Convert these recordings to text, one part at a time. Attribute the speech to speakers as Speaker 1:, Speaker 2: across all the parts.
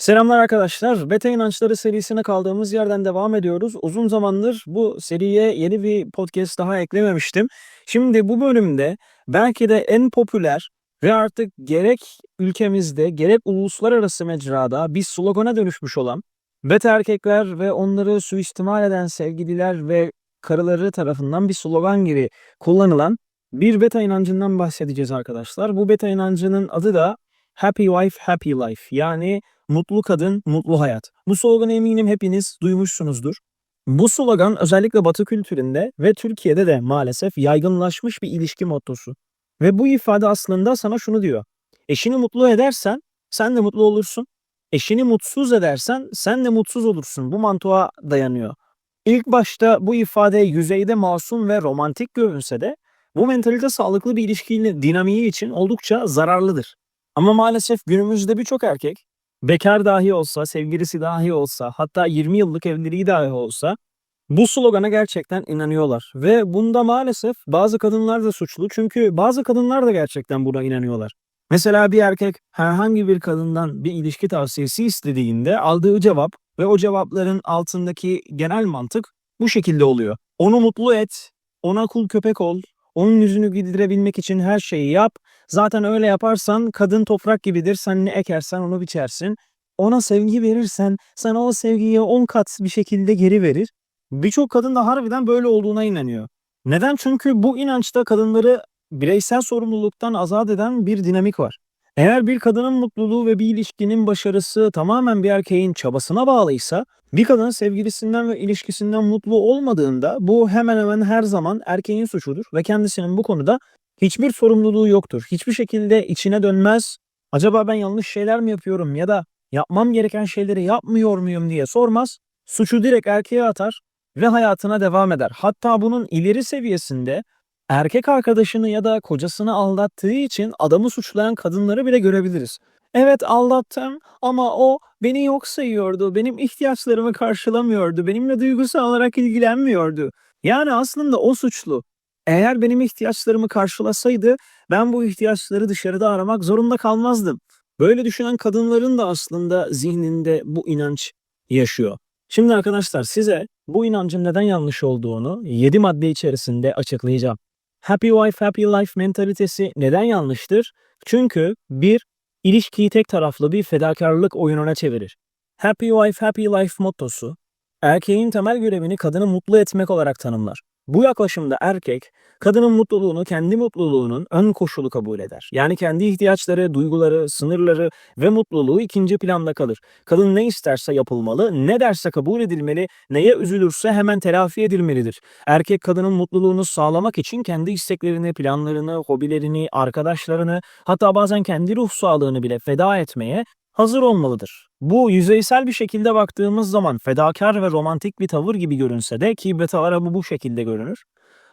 Speaker 1: Selamlar arkadaşlar. Beta İnançları serisine kaldığımız yerden devam ediyoruz. Uzun zamandır bu seriye yeni bir podcast daha eklememiştim. Şimdi bu bölümde belki de en popüler ve artık gerek ülkemizde gerek uluslararası mecrada bir slogana dönüşmüş olan beta erkekler ve onları suistimal eden sevgililer ve karıları tarafından bir slogan gibi kullanılan bir beta inancından bahsedeceğiz arkadaşlar. Bu beta inancının adı da Happy Wife Happy Life yani Mutlu kadın, mutlu hayat. Bu sloganı eminim hepiniz duymuşsunuzdur. Bu slogan özellikle Batı kültüründe ve Türkiye'de de maalesef yaygınlaşmış bir ilişki mottosu. Ve bu ifade aslında sana şunu diyor. Eşini mutlu edersen sen de mutlu olursun. Eşini mutsuz edersen sen de mutsuz olursun. Bu mantığa dayanıyor. İlk başta bu ifade yüzeyde masum ve romantik görünse de bu mentalite sağlıklı bir ilişkinin dinamiği için oldukça zararlıdır. Ama maalesef günümüzde birçok erkek bekar dahi olsa, sevgilisi dahi olsa, hatta 20 yıllık evliliği dahi olsa bu slogana gerçekten inanıyorlar. Ve bunda maalesef bazı kadınlar da suçlu. Çünkü bazı kadınlar da gerçekten buna inanıyorlar. Mesela bir erkek herhangi bir kadından bir ilişki tavsiyesi istediğinde aldığı cevap ve o cevapların altındaki genel mantık bu şekilde oluyor. Onu mutlu et, ona kul köpek ol, onun yüzünü güldürebilmek için her şeyi yap. Zaten öyle yaparsan kadın toprak gibidir. Sen ne ekersen onu biçersin. Ona sevgi verirsen sana o sevgiyi 10 kat bir şekilde geri verir. Birçok kadın da harbiden böyle olduğuna inanıyor. Neden? Çünkü bu inançta kadınları bireysel sorumluluktan azat eden bir dinamik var. Eğer bir kadının mutluluğu ve bir ilişkinin başarısı tamamen bir erkeğin çabasına bağlıysa, bir kadın sevgilisinden ve ilişkisinden mutlu olmadığında bu hemen hemen her zaman erkeğin suçudur ve kendisinin bu konuda hiçbir sorumluluğu yoktur. Hiçbir şekilde içine dönmez. Acaba ben yanlış şeyler mi yapıyorum ya da yapmam gereken şeyleri yapmıyor muyum diye sormaz. Suçu direkt erkeğe atar ve hayatına devam eder. Hatta bunun ileri seviyesinde erkek arkadaşını ya da kocasını aldattığı için adamı suçlayan kadınları bile görebiliriz. Evet aldattım ama o beni yok sayıyordu, benim ihtiyaçlarımı karşılamıyordu, benimle duygusal olarak ilgilenmiyordu. Yani aslında o suçlu. Eğer benim ihtiyaçlarımı karşılasaydı ben bu ihtiyaçları dışarıda aramak zorunda kalmazdım. Böyle düşünen kadınların da aslında zihninde bu inanç yaşıyor. Şimdi arkadaşlar size bu inancın neden yanlış olduğunu 7 madde içerisinde açıklayacağım. Happy Wife Happy Life mentalitesi neden yanlıştır? Çünkü bir ilişkiyi tek taraflı bir fedakarlık oyununa çevirir. Happy Wife Happy Life mottosu erkeğin temel görevini kadını mutlu etmek olarak tanımlar. Bu yaklaşımda erkek kadının mutluluğunu kendi mutluluğunun ön koşulu kabul eder. Yani kendi ihtiyaçları, duyguları, sınırları ve mutluluğu ikinci planda kalır. Kadın ne isterse yapılmalı, ne derse kabul edilmeli, neye üzülürse hemen telafi edilmelidir. Erkek kadının mutluluğunu sağlamak için kendi isteklerini, planlarını, hobilerini, arkadaşlarını, hatta bazen kendi ruh sağlığını bile feda etmeye hazır olmalıdır. Bu yüzeysel bir şekilde baktığımız zaman fedakar ve romantik bir tavır gibi görünse de ki betalara bu bu şekilde görünür.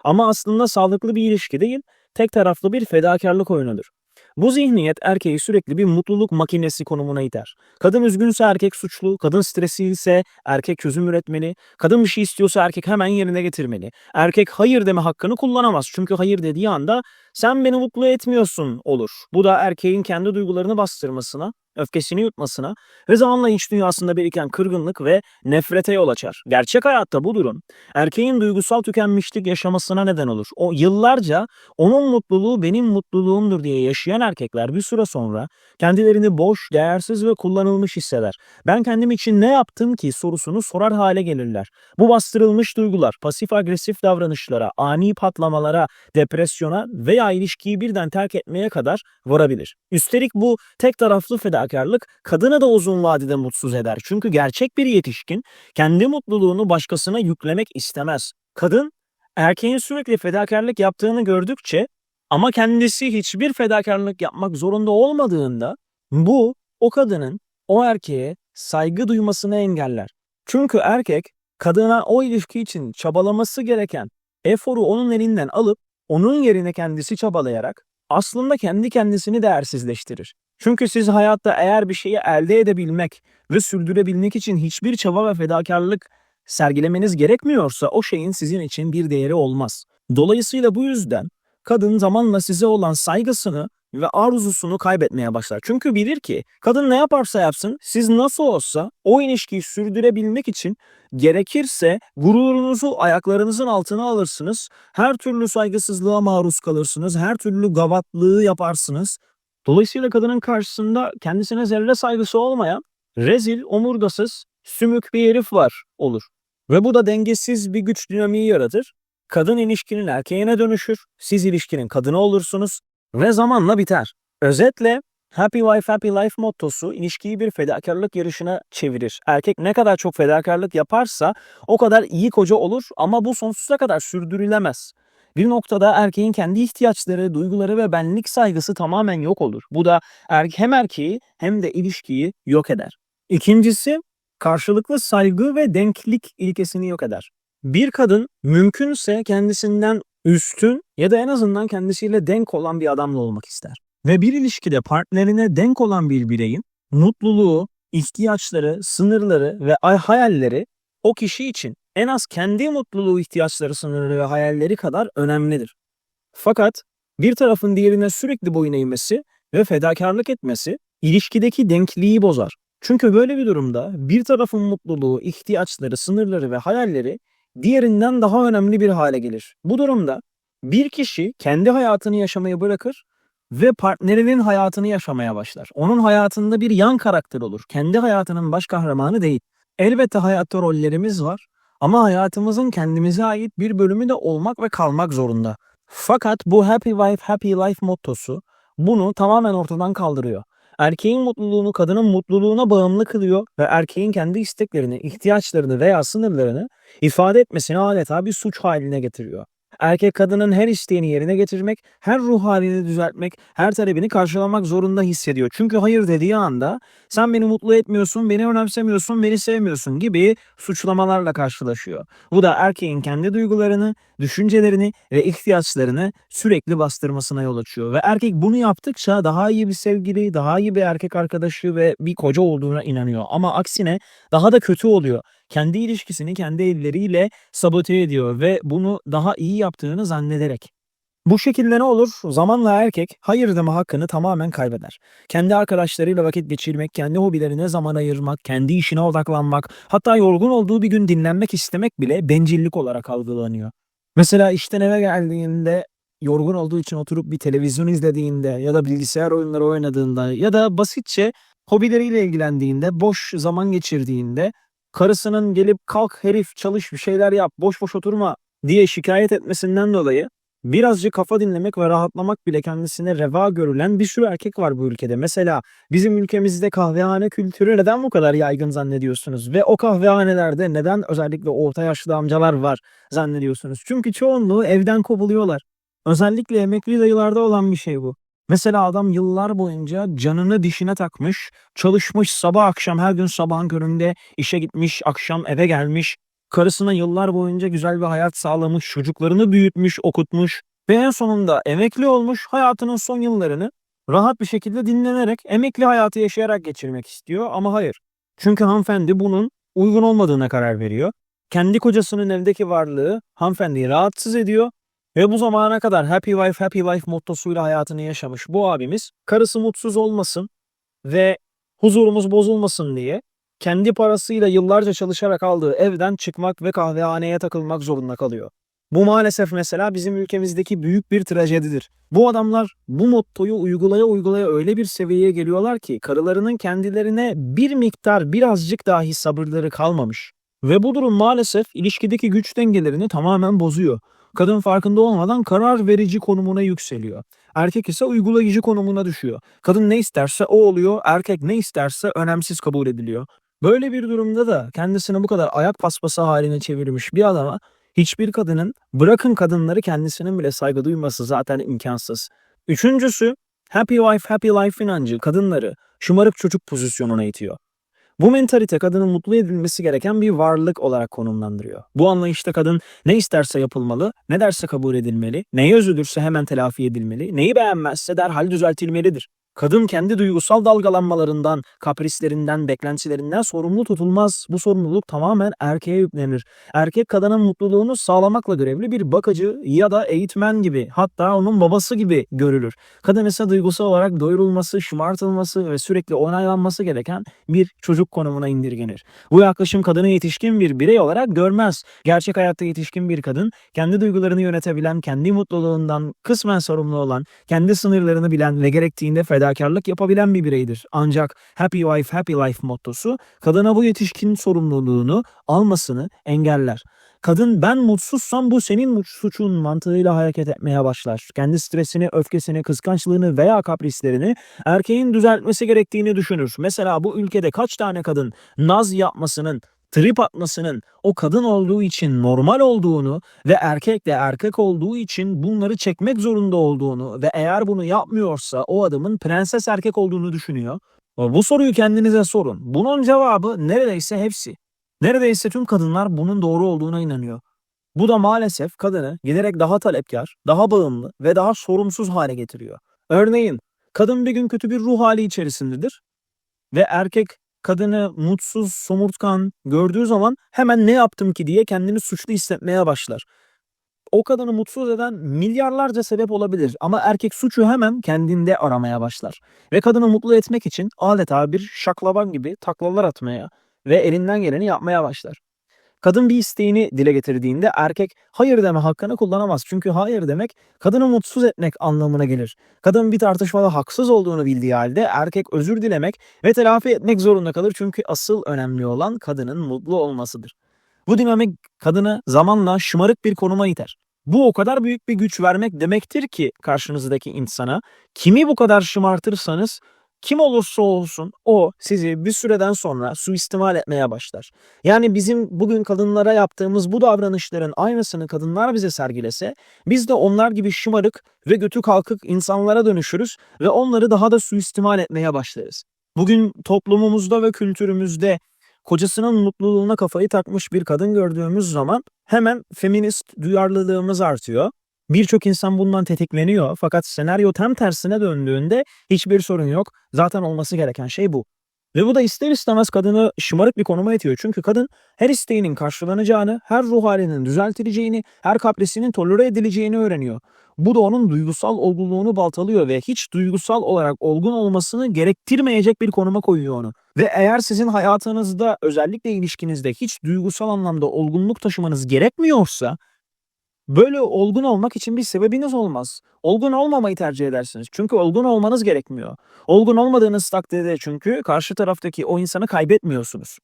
Speaker 1: Ama aslında sağlıklı bir ilişki değil, tek taraflı bir fedakarlık oyunudur. Bu zihniyet erkeği sürekli bir mutluluk makinesi konumuna iter. Kadın üzgünse erkek suçlu, kadın stresli ise erkek çözüm üretmeli, kadın bir şey istiyorsa erkek hemen yerine getirmeli. Erkek hayır deme hakkını kullanamaz çünkü hayır dediği anda sen beni mutlu etmiyorsun olur. Bu da erkeğin kendi duygularını bastırmasına, öfkesini yutmasına ve zamanla iç dünyasında biriken kırgınlık ve nefrete yol açar. Gerçek hayatta bu durum erkeğin duygusal tükenmişlik yaşamasına neden olur. O yıllarca onun mutluluğu benim mutluluğumdur diye yaşayan erkekler bir süre sonra kendilerini boş, değersiz ve kullanılmış hisseder. Ben kendim için ne yaptım ki sorusunu sorar hale gelirler. Bu bastırılmış duygular pasif agresif davranışlara, ani patlamalara, depresyona veya ilişkiyi birden terk etmeye kadar varabilir. Üstelik bu tek taraflı fedakarlık kadını da uzun vadede mutsuz eder. Çünkü gerçek bir yetişkin kendi mutluluğunu başkasına yüklemek istemez. Kadın erkeğin sürekli fedakarlık yaptığını gördükçe ama kendisi hiçbir fedakarlık yapmak zorunda olmadığında bu o kadının o erkeğe saygı duymasını engeller. Çünkü erkek kadına o ilişki için çabalaması gereken eforu onun elinden alıp onun yerine kendisi çabalayarak aslında kendi kendisini değersizleştirir. Çünkü siz hayatta eğer bir şeyi elde edebilmek ve sürdürebilmek için hiçbir çaba ve fedakarlık sergilemeniz gerekmiyorsa o şeyin sizin için bir değeri olmaz. Dolayısıyla bu yüzden kadın zamanla size olan saygısını ve arzusunu kaybetmeye başlar. Çünkü bilir ki kadın ne yaparsa yapsın siz nasıl olsa o ilişkiyi sürdürebilmek için gerekirse gururunuzu ayaklarınızın altına alırsınız. Her türlü saygısızlığa maruz kalırsınız. Her türlü gavatlığı yaparsınız. Dolayısıyla kadının karşısında kendisine zerre saygısı olmayan rezil, omurgasız, sümük bir herif var olur. Ve bu da dengesiz bir güç dinamiği yaratır. Kadın ilişkinin erkeğine dönüşür, siz ilişkinin kadını olursunuz ve zamanla biter. Özetle Happy Wife Happy Life mottosu ilişkiyi bir fedakarlık yarışına çevirir. Erkek ne kadar çok fedakarlık yaparsa o kadar iyi koca olur ama bu sonsuza kadar sürdürülemez. Bir noktada erkeğin kendi ihtiyaçları, duyguları ve benlik saygısı tamamen yok olur. Bu da er hem erkeği hem de ilişkiyi yok eder. İkincisi karşılıklı saygı ve denklik ilkesini yok eder. Bir kadın mümkünse kendisinden üstün ya da en azından kendisiyle denk olan bir adamla olmak ister. Ve bir ilişkide partnerine denk olan bir bireyin mutluluğu, ihtiyaçları, sınırları ve ay- hayalleri o kişi için en az kendi mutluluğu, ihtiyaçları, sınırları ve hayalleri kadar önemlidir. Fakat bir tarafın diğerine sürekli boyun eğmesi ve fedakarlık etmesi ilişkideki denkliği bozar. Çünkü böyle bir durumda bir tarafın mutluluğu, ihtiyaçları, sınırları ve hayalleri diğerinden daha önemli bir hale gelir. Bu durumda bir kişi kendi hayatını yaşamayı bırakır ve partnerinin hayatını yaşamaya başlar. Onun hayatında bir yan karakter olur. Kendi hayatının baş kahramanı değil. Elbette hayatta rollerimiz var ama hayatımızın kendimize ait bir bölümü de olmak ve kalmak zorunda. Fakat bu Happy Wife Happy Life mottosu bunu tamamen ortadan kaldırıyor. Erkeğin mutluluğunu kadının mutluluğuna bağımlı kılıyor ve erkeğin kendi isteklerini, ihtiyaçlarını veya sınırlarını ifade etmesini adeta bir suç haline getiriyor. Erkek kadının her isteğini yerine getirmek, her ruh halini düzeltmek, her talebini karşılamak zorunda hissediyor. Çünkü hayır dediği anda sen beni mutlu etmiyorsun, beni önemsemiyorsun, beni sevmiyorsun gibi suçlamalarla karşılaşıyor. Bu da erkeğin kendi duygularını, düşüncelerini ve ihtiyaçlarını sürekli bastırmasına yol açıyor. Ve erkek bunu yaptıkça daha iyi bir sevgili, daha iyi bir erkek arkadaşı ve bir koca olduğuna inanıyor. Ama aksine daha da kötü oluyor. Kendi ilişkisini kendi elleriyle sabote ediyor ve bunu daha iyi yaptığını zannederek. Bu şekilde ne olur? Zamanla erkek hayır deme hakkını tamamen kaybeder. Kendi arkadaşlarıyla vakit geçirmek, kendi hobilerine zaman ayırmak, kendi işine odaklanmak, hatta yorgun olduğu bir gün dinlenmek istemek bile bencillik olarak algılanıyor. Mesela işten eve geldiğinde yorgun olduğu için oturup bir televizyon izlediğinde ya da bilgisayar oyunları oynadığında ya da basitçe hobileriyle ilgilendiğinde, boş zaman geçirdiğinde karısının gelip kalk herif çalış bir şeyler yap, boş boş oturma diye şikayet etmesinden dolayı birazcık kafa dinlemek ve rahatlamak bile kendisine reva görülen bir sürü erkek var bu ülkede. Mesela bizim ülkemizde kahvehane kültürü neden bu kadar yaygın zannediyorsunuz? Ve o kahvehanelerde neden özellikle orta yaşlı amcalar var zannediyorsunuz? Çünkü çoğunluğu evden kovuluyorlar. Özellikle emekli dayılarda olan bir şey bu. Mesela adam yıllar boyunca canını dişine takmış, çalışmış sabah akşam her gün sabahın köründe işe gitmiş, akşam eve gelmiş, karısına yıllar boyunca güzel bir hayat sağlamış, çocuklarını büyütmüş, okutmuş ve en sonunda emekli olmuş, hayatının son yıllarını rahat bir şekilde dinlenerek, emekli hayatı yaşayarak geçirmek istiyor ama hayır. Çünkü hanımefendi bunun uygun olmadığına karar veriyor. Kendi kocasının evdeki varlığı hanımefendiyi rahatsız ediyor ve bu zamana kadar Happy Wife Happy Life mottosuyla hayatını yaşamış bu abimiz karısı mutsuz olmasın ve huzurumuz bozulmasın diye kendi parasıyla yıllarca çalışarak aldığı evden çıkmak ve kahvehaneye takılmak zorunda kalıyor. Bu maalesef mesela bizim ülkemizdeki büyük bir trajedidir. Bu adamlar bu mottoyu uygulaya uygulaya öyle bir seviyeye geliyorlar ki karılarının kendilerine bir miktar birazcık dahi sabırları kalmamış. Ve bu durum maalesef ilişkideki güç dengelerini tamamen bozuyor. Kadın farkında olmadan karar verici konumuna yükseliyor. Erkek ise uygulayıcı konumuna düşüyor. Kadın ne isterse o oluyor, erkek ne isterse önemsiz kabul ediliyor. Böyle bir durumda da kendisini bu kadar ayak paspası haline çevirmiş bir adama hiçbir kadının bırakın kadınları kendisinin bile saygı duyması zaten imkansız. Üçüncüsü Happy Wife Happy Life inancı kadınları şımarık çocuk pozisyonuna itiyor. Bu mentalite kadının mutlu edilmesi gereken bir varlık olarak konumlandırıyor. Bu anlayışta kadın ne isterse yapılmalı, ne derse kabul edilmeli, neye üzülürse hemen telafi edilmeli, neyi beğenmezse derhal düzeltilmelidir. Kadın kendi duygusal dalgalanmalarından, kaprislerinden, beklentilerinden sorumlu tutulmaz. Bu sorumluluk tamamen erkeğe yüklenir. Erkek kadının mutluluğunu sağlamakla görevli bir bakıcı ya da eğitmen gibi hatta onun babası gibi görülür. Kadın ise duygusal olarak doyurulması, şımartılması ve sürekli onaylanması gereken bir çocuk konumuna indirgenir. Bu yaklaşım kadını yetişkin bir birey olarak görmez. Gerçek hayatta yetişkin bir kadın kendi duygularını yönetebilen, kendi mutluluğundan kısmen sorumlu olan, kendi sınırlarını bilen ve gerektiğinde fedakarlık yapabilen bir bireydir. Ancak Happy Wife Happy Life mottosu kadına bu yetişkin sorumluluğunu almasını engeller. Kadın ben mutsuzsam bu senin suçun mantığıyla hareket etmeye başlar. Kendi stresini, öfkesini, kıskançlığını veya kaprislerini erkeğin düzeltmesi gerektiğini düşünür. Mesela bu ülkede kaç tane kadın naz yapmasının, trip atmasının o kadın olduğu için normal olduğunu ve erkek de erkek olduğu için bunları çekmek zorunda olduğunu ve eğer bunu yapmıyorsa o adamın prenses erkek olduğunu düşünüyor. Bu soruyu kendinize sorun. Bunun cevabı neredeyse hepsi. Neredeyse tüm kadınlar bunun doğru olduğuna inanıyor. Bu da maalesef kadını giderek daha talepkar, daha bağımlı ve daha sorumsuz hale getiriyor. Örneğin kadın bir gün kötü bir ruh hali içerisindedir ve erkek kadını mutsuz, somurtkan gördüğü zaman hemen ne yaptım ki diye kendini suçlu hissetmeye başlar. O kadını mutsuz eden milyarlarca sebep olabilir ama erkek suçu hemen kendinde aramaya başlar. Ve kadını mutlu etmek için adeta bir şaklaban gibi taklalar atmaya ve elinden geleni yapmaya başlar. Kadın bir isteğini dile getirdiğinde erkek hayır deme hakkını kullanamaz. Çünkü hayır demek kadını mutsuz etmek anlamına gelir. Kadın bir tartışmada haksız olduğunu bildiği halde erkek özür dilemek ve telafi etmek zorunda kalır. Çünkü asıl önemli olan kadının mutlu olmasıdır. Bu dinamik kadını zamanla şımarık bir konuma iter. Bu o kadar büyük bir güç vermek demektir ki karşınızdaki insana kimi bu kadar şımartırsanız kim olursa olsun o sizi bir süreden sonra suistimal etmeye başlar. Yani bizim bugün kadınlara yaptığımız bu davranışların aynısını kadınlar bize sergilese biz de onlar gibi şımarık ve götü kalkık insanlara dönüşürüz ve onları daha da suistimal etmeye başlarız. Bugün toplumumuzda ve kültürümüzde kocasının mutluluğuna kafayı takmış bir kadın gördüğümüz zaman hemen feminist duyarlılığımız artıyor. Birçok insan bundan tetikleniyor fakat senaryo tam tersine döndüğünde hiçbir sorun yok. Zaten olması gereken şey bu. Ve bu da ister istemez kadını şımarık bir konuma itiyor. Çünkü kadın her isteğinin karşılanacağını, her ruh halinin düzeltileceğini, her kaprisinin tolere edileceğini öğreniyor. Bu da onun duygusal olgunluğunu baltalıyor ve hiç duygusal olarak olgun olmasını gerektirmeyecek bir konuma koyuyor onu. Ve eğer sizin hayatınızda özellikle ilişkinizde hiç duygusal anlamda olgunluk taşımanız gerekmiyorsa Böyle olgun olmak için bir sebebiniz olmaz. Olgun olmamayı tercih edersiniz. Çünkü olgun olmanız gerekmiyor. Olgun olmadığınız takdirde çünkü karşı taraftaki o insanı kaybetmiyorsunuz.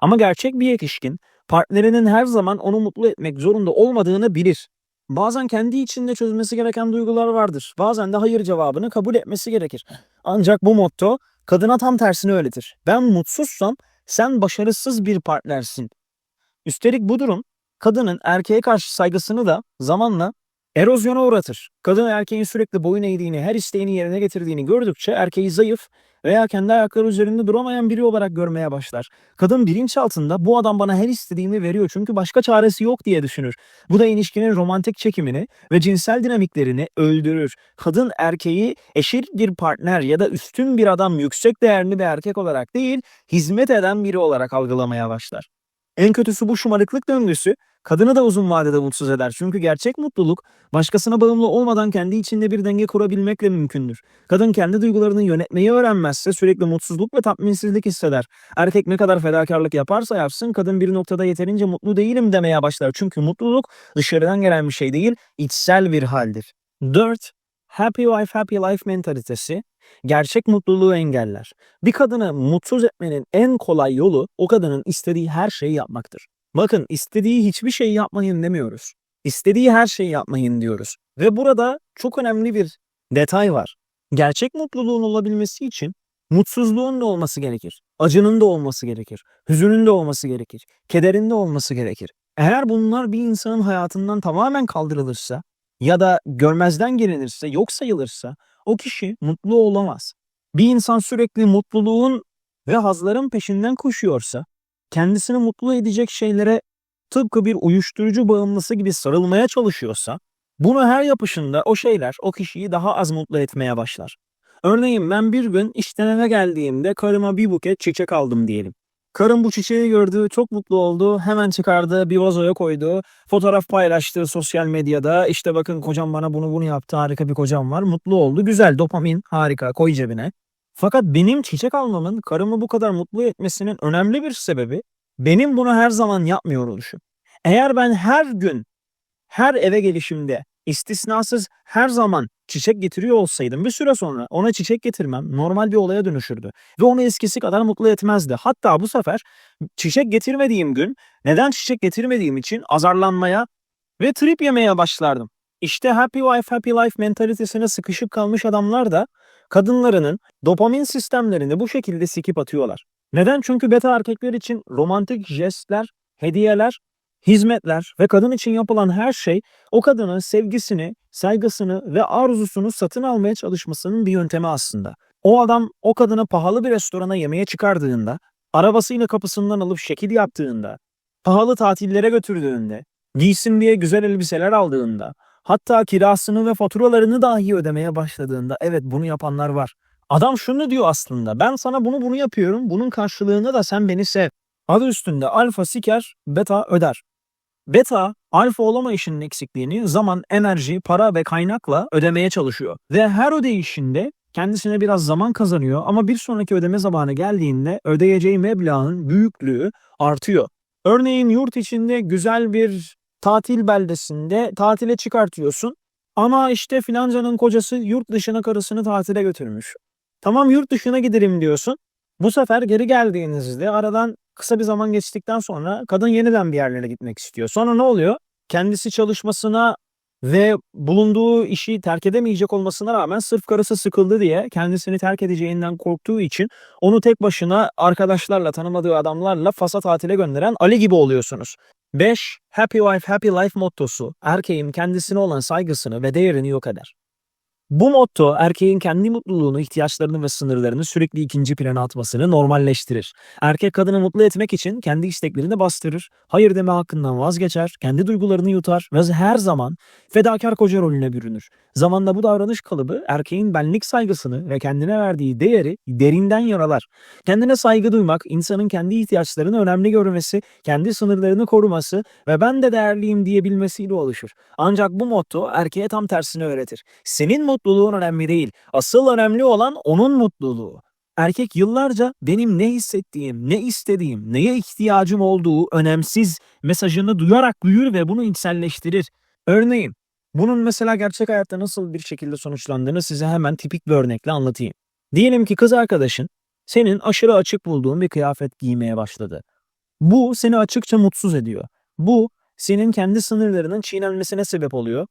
Speaker 1: Ama gerçek bir yetişkin partnerinin her zaman onu mutlu etmek zorunda olmadığını bilir. Bazen kendi içinde çözmesi gereken duygular vardır. Bazen de hayır cevabını kabul etmesi gerekir. Ancak bu motto kadına tam tersini öğretir. Ben mutsuzsam sen başarısız bir partnersin. Üstelik bu durum kadının erkeğe karşı saygısını da zamanla erozyona uğratır. Kadın erkeğin sürekli boyun eğdiğini, her isteğini yerine getirdiğini gördükçe erkeği zayıf veya kendi ayakları üzerinde duramayan biri olarak görmeye başlar. Kadın bilinçaltında bu adam bana her istediğimi veriyor çünkü başka çaresi yok diye düşünür. Bu da ilişkinin romantik çekimini ve cinsel dinamiklerini öldürür. Kadın erkeği eşit bir partner ya da üstün bir adam yüksek değerli bir erkek olarak değil, hizmet eden biri olarak algılamaya başlar. En kötüsü bu şımarıklık döngüsü kadını da uzun vadede mutsuz eder. Çünkü gerçek mutluluk başkasına bağımlı olmadan kendi içinde bir denge kurabilmekle mümkündür. Kadın kendi duygularını yönetmeyi öğrenmezse sürekli mutsuzluk ve tatminsizlik hisseder. Erkek ne kadar fedakarlık yaparsa yapsın kadın bir noktada yeterince mutlu değilim demeye başlar. Çünkü mutluluk dışarıdan gelen bir şey değil, içsel bir haldir. 4. Happy Wife Happy Life mentalitesi gerçek mutluluğu engeller. Bir kadını mutsuz etmenin en kolay yolu o kadının istediği her şeyi yapmaktır. Bakın istediği hiçbir şey yapmayın demiyoruz. İstediği her şeyi yapmayın diyoruz. Ve burada çok önemli bir detay var. Gerçek mutluluğun olabilmesi için mutsuzluğun da olması gerekir. Acının da olması gerekir. Hüzünün de olması gerekir. Kederin de olması gerekir. Eğer bunlar bir insanın hayatından tamamen kaldırılırsa ya da görmezden gelinirse, yok sayılırsa o kişi mutlu olamaz. Bir insan sürekli mutluluğun ve hazların peşinden koşuyorsa, kendisini mutlu edecek şeylere tıpkı bir uyuşturucu bağımlısı gibi sarılmaya çalışıyorsa, bunu her yapışında o şeyler o kişiyi daha az mutlu etmeye başlar. Örneğin ben bir gün işten eve geldiğimde karıma bir buket çiçek aldım diyelim. Karım bu çiçeği gördü, çok mutlu oldu. Hemen çıkardı, bir vazoya koydu. Fotoğraf paylaştı sosyal medyada. İşte bakın kocam bana bunu bunu yaptı. Harika bir kocam var. Mutlu oldu. Güzel, dopamin, harika. Koy cebine. Fakat benim çiçek almamın karımı bu kadar mutlu etmesinin önemli bir sebebi benim bunu her zaman yapmıyor oluşum. Eğer ben her gün, her eve gelişimde istisnasız her zaman çiçek getiriyor olsaydım bir süre sonra ona çiçek getirmem normal bir olaya dönüşürdü. Ve onu eskisi kadar mutlu etmezdi. Hatta bu sefer çiçek getirmediğim gün neden çiçek getirmediğim için azarlanmaya ve trip yemeye başlardım. İşte happy wife happy life mentalitesine sıkışıp kalmış adamlar da kadınlarının dopamin sistemlerini bu şekilde sikip atıyorlar. Neden? Çünkü beta erkekler için romantik jestler, hediyeler, hizmetler ve kadın için yapılan her şey o kadının sevgisini, saygısını ve arzusunu satın almaya çalışmasının bir yöntemi aslında. O adam o kadını pahalı bir restorana yemeğe çıkardığında, arabasıyla kapısından alıp şekil yaptığında, pahalı tatillere götürdüğünde, giysin diye güzel elbiseler aldığında, hatta kirasını ve faturalarını dahi ödemeye başladığında evet bunu yapanlar var. Adam şunu diyor aslında ben sana bunu bunu yapıyorum bunun karşılığında da sen beni sev. Adı üstünde alfa siker beta öder. Beta alfa olamayışının eksikliğini zaman, enerji, para ve kaynakla ödemeye çalışıyor. Ve her ödeyişinde kendisine biraz zaman kazanıyor ama bir sonraki ödeme zamanı geldiğinde ödeyeceği meblağın büyüklüğü artıyor. Örneğin yurt içinde güzel bir tatil beldesinde tatile çıkartıyorsun ama işte filancanın kocası yurt dışına karısını tatile götürmüş. Tamam yurt dışına giderim diyorsun. Bu sefer geri geldiğinizde aradan kısa bir zaman geçtikten sonra kadın yeniden bir yerlere gitmek istiyor. Sonra ne oluyor? Kendisi çalışmasına ve bulunduğu işi terk edemeyecek olmasına rağmen sırf karısı sıkıldı diye kendisini terk edeceğinden korktuğu için onu tek başına arkadaşlarla tanımadığı adamlarla Fas'a tatile gönderen Ali gibi oluyorsunuz. 5. Happy Wife Happy Life mottosu erkeğin kendisine olan saygısını ve değerini yok eder. Bu motto erkeğin kendi mutluluğunu, ihtiyaçlarını ve sınırlarını sürekli ikinci plana atmasını normalleştirir. Erkek kadını mutlu etmek için kendi isteklerini bastırır, hayır deme hakkından vazgeçer, kendi duygularını yutar ve her zaman fedakar koca rolüne bürünür. Zamanla bu davranış kalıbı erkeğin benlik saygısını ve kendine verdiği değeri derinden yaralar. Kendine saygı duymak, insanın kendi ihtiyaçlarını önemli görmesi, kendi sınırlarını koruması ve ben de değerliyim diyebilmesiyle oluşur. Ancak bu motto erkeğe tam tersini öğretir. Senin mutluluğun önemli değil. Asıl önemli olan onun mutluluğu. Erkek yıllarca benim ne hissettiğim, ne istediğim, neye ihtiyacım olduğu önemsiz mesajını duyarak büyür ve bunu içselleştirir. Örneğin bunun mesela gerçek hayatta nasıl bir şekilde sonuçlandığını size hemen tipik bir örnekle anlatayım. Diyelim ki kız arkadaşın senin aşırı açık bulduğun bir kıyafet giymeye başladı. Bu seni açıkça mutsuz ediyor. Bu senin kendi sınırlarının çiğnenmesine sebep oluyor.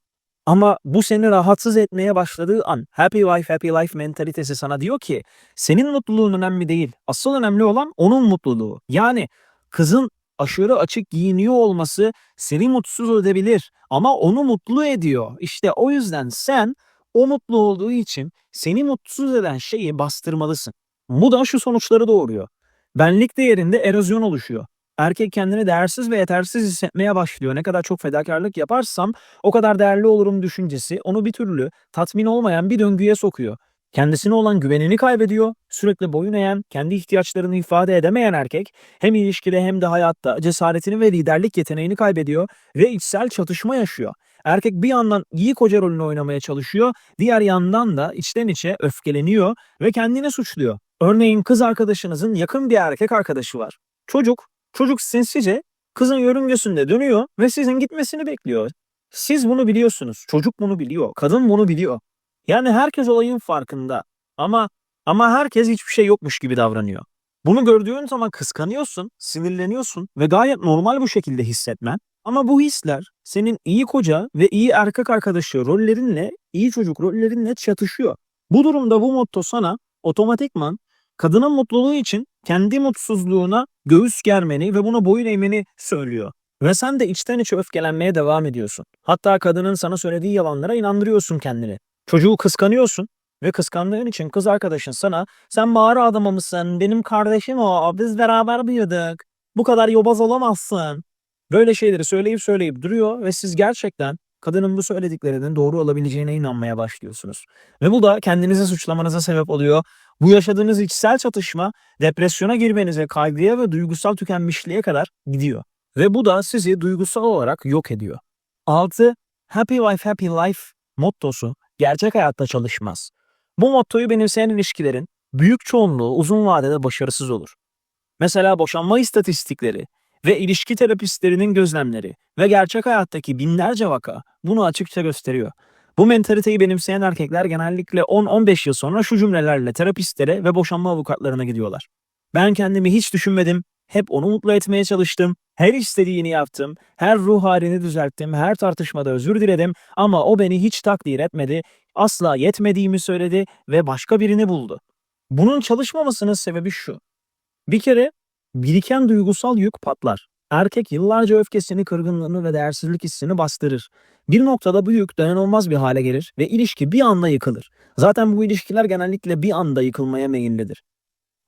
Speaker 1: Ama bu seni rahatsız etmeye başladığı an happy wife happy life mentalitesi sana diyor ki senin mutluluğun önemli değil. Asıl önemli olan onun mutluluğu. Yani kızın aşırı açık giyiniyor olması seni mutsuz edebilir ama onu mutlu ediyor. İşte o yüzden sen o mutlu olduğu için seni mutsuz eden şeyi bastırmalısın. Bu da şu sonuçları doğuruyor. Benlik değerinde erozyon oluşuyor. Erkek kendini değersiz ve yetersiz hissetmeye başlıyor. Ne kadar çok fedakarlık yaparsam o kadar değerli olurum düşüncesi onu bir türlü tatmin olmayan bir döngüye sokuyor. Kendisine olan güvenini kaybediyor. Sürekli boyun eğen, kendi ihtiyaçlarını ifade edemeyen erkek hem ilişkide hem de hayatta cesaretini ve liderlik yeteneğini kaybediyor ve içsel çatışma yaşıyor. Erkek bir yandan iyi koca rolünü oynamaya çalışıyor, diğer yandan da içten içe öfkeleniyor ve kendini suçluyor. Örneğin kız arkadaşınızın yakın bir erkek arkadaşı var. Çocuk, çocuk sinsice kızın yörüngesinde dönüyor ve sizin gitmesini bekliyor. Siz bunu biliyorsunuz. Çocuk bunu biliyor. Kadın bunu biliyor. Yani herkes olayın farkında. Ama ama herkes hiçbir şey yokmuş gibi davranıyor. Bunu gördüğün zaman kıskanıyorsun, sinirleniyorsun ve gayet normal bu şekilde hissetmen. Ama bu hisler senin iyi koca ve iyi erkek arkadaşı rollerinle, iyi çocuk rollerinle çatışıyor. Bu durumda bu motto sana otomatikman kadının mutluluğu için kendi mutsuzluğuna göğüs germeni ve buna boyun eğmeni söylüyor. Ve sen de içten içe öfkelenmeye devam ediyorsun. Hatta kadının sana söylediği yalanlara inandırıyorsun kendini. Çocuğu kıskanıyorsun ve kıskandığın için kız arkadaşın sana sen mağara adamı mısın, benim kardeşim o, biz beraber büyüdük, bu kadar yobaz olamazsın. Böyle şeyleri söyleyip söyleyip duruyor ve siz gerçekten kadının bu söylediklerinin doğru olabileceğine inanmaya başlıyorsunuz. Ve bu da kendinizi suçlamanıza sebep oluyor. Bu yaşadığınız içsel çatışma depresyona girmenize, kaygıya ve duygusal tükenmişliğe kadar gidiyor. Ve bu da sizi duygusal olarak yok ediyor. 6. Happy Wife Happy Life mottosu gerçek hayatta çalışmaz. Bu mottoyu benimseyen ilişkilerin büyük çoğunluğu uzun vadede başarısız olur. Mesela boşanma istatistikleri ve ilişki terapistlerinin gözlemleri ve gerçek hayattaki binlerce vaka bunu açıkça gösteriyor. Bu mentaliteyi benimseyen erkekler genellikle 10-15 yıl sonra şu cümlelerle terapistlere ve boşanma avukatlarına gidiyorlar. Ben kendimi hiç düşünmedim, hep onu mutlu etmeye çalıştım, her istediğini yaptım, her ruh halini düzelttim, her tartışmada özür diledim ama o beni hiç takdir etmedi, asla yetmediğimi söyledi ve başka birini buldu. Bunun çalışmamasının sebebi şu. Bir kere biriken duygusal yük patlar. Erkek yıllarca öfkesini, kırgınlığını ve değersizlik hissini bastırır. Bir noktada bu yük dayanılmaz bir hale gelir ve ilişki bir anda yıkılır. Zaten bu ilişkiler genellikle bir anda yıkılmaya meyillidir.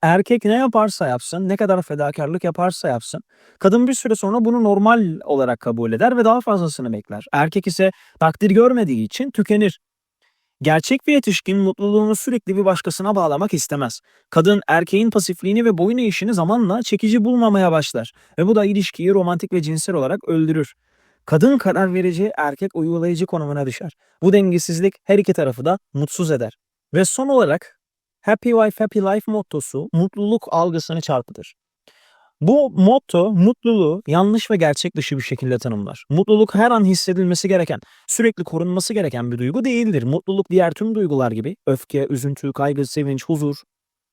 Speaker 1: Erkek ne yaparsa yapsın, ne kadar fedakarlık yaparsa yapsın, kadın bir süre sonra bunu normal olarak kabul eder ve daha fazlasını bekler. Erkek ise takdir görmediği için tükenir. Gerçek bir yetişkin mutluluğunu sürekli bir başkasına bağlamak istemez. Kadın erkeğin pasifliğini ve boyun eğişini zamanla çekici bulmamaya başlar ve bu da ilişkiyi romantik ve cinsel olarak öldürür. Kadın karar verici, erkek uygulayıcı konumuna düşer. Bu dengesizlik her iki tarafı da mutsuz eder. Ve son olarak Happy Wife Happy Life mottosu mutluluk algısını çarpıtır. Bu motto mutluluğu yanlış ve gerçek dışı bir şekilde tanımlar. Mutluluk her an hissedilmesi gereken, sürekli korunması gereken bir duygu değildir. Mutluluk diğer tüm duygular gibi öfke, üzüntü, kaygı, sevinç, huzur,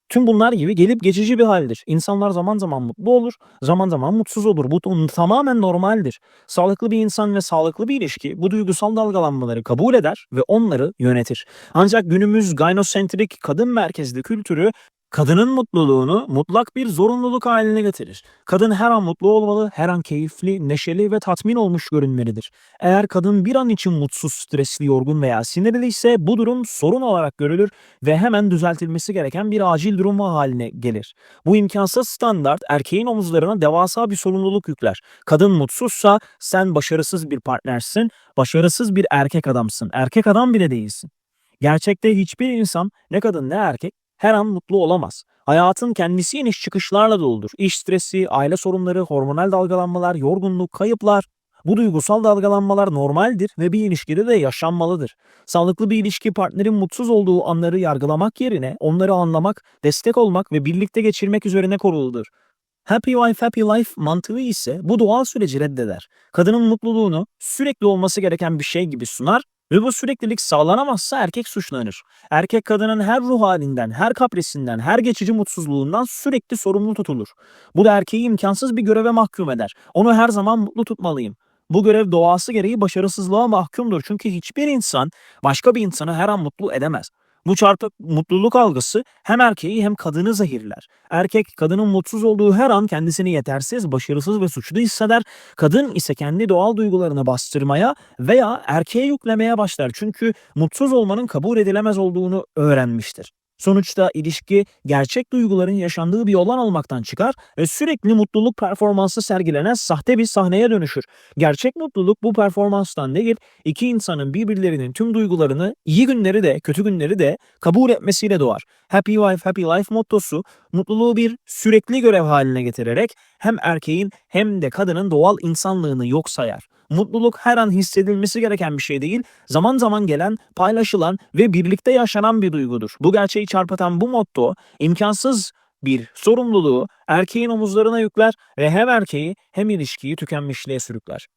Speaker 1: Tüm bunlar gibi gelip geçici bir haldir. İnsanlar zaman zaman mutlu olur, zaman zaman mutsuz olur. Bu tamamen normaldir. Sağlıklı bir insan ve sağlıklı bir ilişki bu duygusal dalgalanmaları kabul eder ve onları yönetir. Ancak günümüz gynocentrik kadın merkezli kültürü kadının mutluluğunu mutlak bir zorunluluk haline getirir. Kadın her an mutlu olmalı, her an keyifli, neşeli ve tatmin olmuş görünmelidir. Eğer kadın bir an için mutsuz, stresli, yorgun veya sinirli ise bu durum sorun olarak görülür ve hemen düzeltilmesi gereken bir acil durum haline gelir. Bu imkansız standart erkeğin omuzlarına devasa bir sorumluluk yükler. Kadın mutsuzsa sen başarısız bir partnersin, başarısız bir erkek adamsın. Erkek adam bile değilsin. Gerçekte hiçbir insan ne kadın ne erkek her an mutlu olamaz. Hayatın kendisi iniş çıkışlarla doludur. İş stresi, aile sorunları, hormonal dalgalanmalar, yorgunluk, kayıplar. Bu duygusal dalgalanmalar normaldir ve bir ilişkide de yaşanmalıdır. Sağlıklı bir ilişki partnerin mutsuz olduğu anları yargılamak yerine onları anlamak, destek olmak ve birlikte geçirmek üzerine kuruludur. Happy Wife Happy Life mantığı ise bu doğal süreci reddeder. Kadının mutluluğunu sürekli olması gereken bir şey gibi sunar ve bu süreklilik sağlanamazsa erkek suçlanır. Erkek kadının her ruh halinden, her kaprisinden, her geçici mutsuzluğundan sürekli sorumlu tutulur. Bu da erkeği imkansız bir göreve mahkum eder. Onu her zaman mutlu tutmalıyım. Bu görev doğası gereği başarısızlığa mahkumdur. Çünkü hiçbir insan başka bir insanı her an mutlu edemez. Bu çarpık mutluluk algısı hem erkeği hem kadını zehirler. Erkek kadının mutsuz olduğu her an kendisini yetersiz, başarısız ve suçlu hisseder. Kadın ise kendi doğal duygularını bastırmaya veya erkeğe yüklemeye başlar. Çünkü mutsuz olmanın kabul edilemez olduğunu öğrenmiştir. Sonuçta ilişki gerçek duyguların yaşandığı bir olan olmaktan çıkar ve sürekli mutluluk performansı sergilenen sahte bir sahneye dönüşür. Gerçek mutluluk bu performanstan değil, iki insanın birbirlerinin tüm duygularını iyi günleri de kötü günleri de kabul etmesiyle doğar. Happy Wife Happy Life mottosu mutluluğu bir sürekli görev haline getirerek hem erkeğin hem de kadının doğal insanlığını yok sayar. Mutluluk her an hissedilmesi gereken bir şey değil, zaman zaman gelen, paylaşılan ve birlikte yaşanan bir duygudur. Bu gerçeği çarpıtan bu motto imkansız bir sorumluluğu erkeğin omuzlarına yükler ve hem erkeği hem ilişkiyi tükenmişliğe sürükler.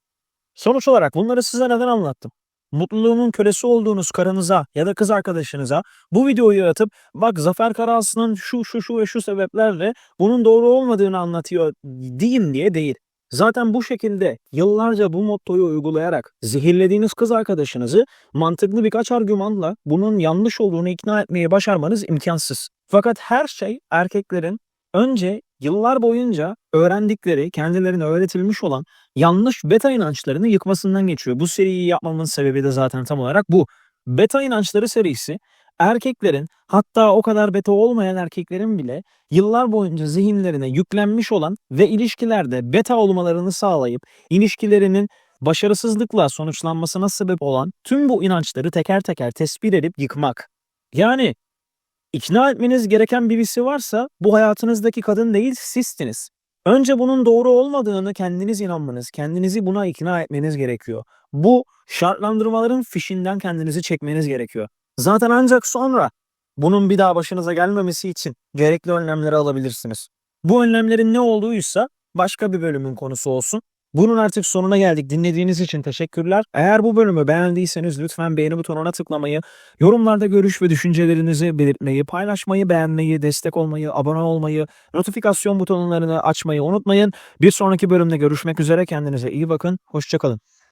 Speaker 1: Sonuç olarak bunları size neden anlattım? Mutluluğunun kölesi olduğunuz karınıza ya da kız arkadaşınıza bu videoyu atıp bak Zafer Karaslı'nın şu şu şu ve şu sebeplerle bunun doğru olmadığını anlatıyor diyeyim diye değil. Zaten bu şekilde yıllarca bu mottoyu uygulayarak zehirlediğiniz kız arkadaşınızı mantıklı birkaç argümanla bunun yanlış olduğunu ikna etmeyi başarmanız imkansız. Fakat her şey erkeklerin önce yıllar boyunca öğrendikleri, kendilerine öğretilmiş olan yanlış beta inançlarını yıkmasından geçiyor. Bu seriyi yapmamın sebebi de zaten tam olarak bu. Beta inançları serisi erkeklerin hatta o kadar beta olmayan erkeklerin bile yıllar boyunca zihinlerine yüklenmiş olan ve ilişkilerde beta olmalarını sağlayıp ilişkilerinin başarısızlıkla sonuçlanmasına sebep olan tüm bu inançları teker teker tespit edip yıkmak. Yani ikna etmeniz gereken birisi varsa bu hayatınızdaki kadın değil sizsiniz. Önce bunun doğru olmadığını kendiniz inanmanız, kendinizi buna ikna etmeniz gerekiyor. Bu şartlandırmaların fişinden kendinizi çekmeniz gerekiyor. Zaten ancak sonra bunun bir daha başınıza gelmemesi için gerekli önlemleri alabilirsiniz. Bu önlemlerin ne olduğuysa başka bir bölümün konusu olsun. Bunun artık sonuna geldik. Dinlediğiniz için teşekkürler. Eğer bu bölümü beğendiyseniz lütfen beğeni butonuna tıklamayı, yorumlarda görüş ve düşüncelerinizi belirtmeyi, paylaşmayı, beğenmeyi, destek olmayı, abone olmayı, notifikasyon butonlarını açmayı unutmayın. Bir sonraki bölümde görüşmek üzere. Kendinize iyi bakın. Hoşçakalın.